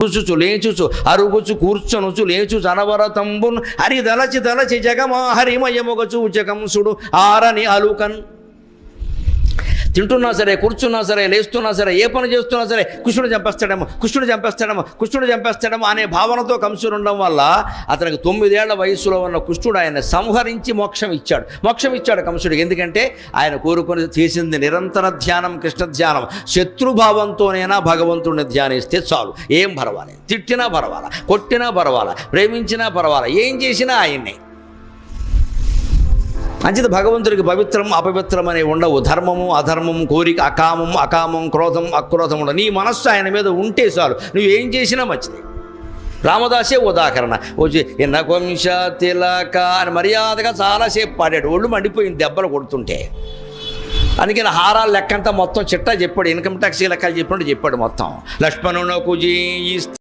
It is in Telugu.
కూర్చుచు లేచుచు అరుగుచు కూర్చొనుచు లేచు అనవరతంబున్ హరి దలచి దలచి జగమా హరిమయముగచు జగంసుడు ఆరని అలుకన్. తింటున్నా సరే కూర్చున్నా సరే లేస్తున్నా సరే ఏ పని చేస్తున్నా సరే కృష్ణుడు చంపేస్తాడేమో కృష్ణుడు చంపేస్తాడేమో కృష్ణుడు చంపేస్తాడేమో అనే భావనతో కంసుడు ఉండడం వల్ల అతనికి తొమ్మిదేళ్ళ వయసులో ఉన్న కృష్ణుడు ఆయన సంహరించి మోక్షం ఇచ్చాడు. మోక్షం ఇచ్చాడు కంసుడికి. ఎందుకంటే ఆయన కోరుకొని చేసింది నిరంతర ధ్యానం కృష్ణ ధ్యానం. శత్రుభావంతోనైనా భగవంతుడిని ధ్యానిస్తే చాలు. ఏం పర్వాలేదు. తిట్టినా పర్వాలా కొట్టినా పర్వాలా ప్రేమించినా పర్వాలా ఏం చేసినా ఆయన్నే. అంచేత భగవంతుడికి పవిత్రం అపవిత్రం అనేవి ఉండవు. ధర్మము అధర్మం కోరిక అకామం అకామం క్రోధం అక్రోధం ఉండవు. నీ మనస్సు ఆయన మీద ఉంటే చాలు. నువ్వు ఏం చేసినా మంచిది. రామదాసే ఉదాహరణ. వచ్చి ఎన్న కొంశ తిలక అని మర్యాదగా చాలాసేపు పాడాడు. ఒళ్ళు మండిపోయింది దెబ్బలు కొడుతుంటే. అందుకని హారాలు లెక్కంతా మొత్తం చిట్టా చెప్పాడు. ఇన్కమ్ ట్యాక్స్ లెక్కలు చెప్పినట్టు చెప్పాడు మొత్తం. లక్ష్మణునకు జీ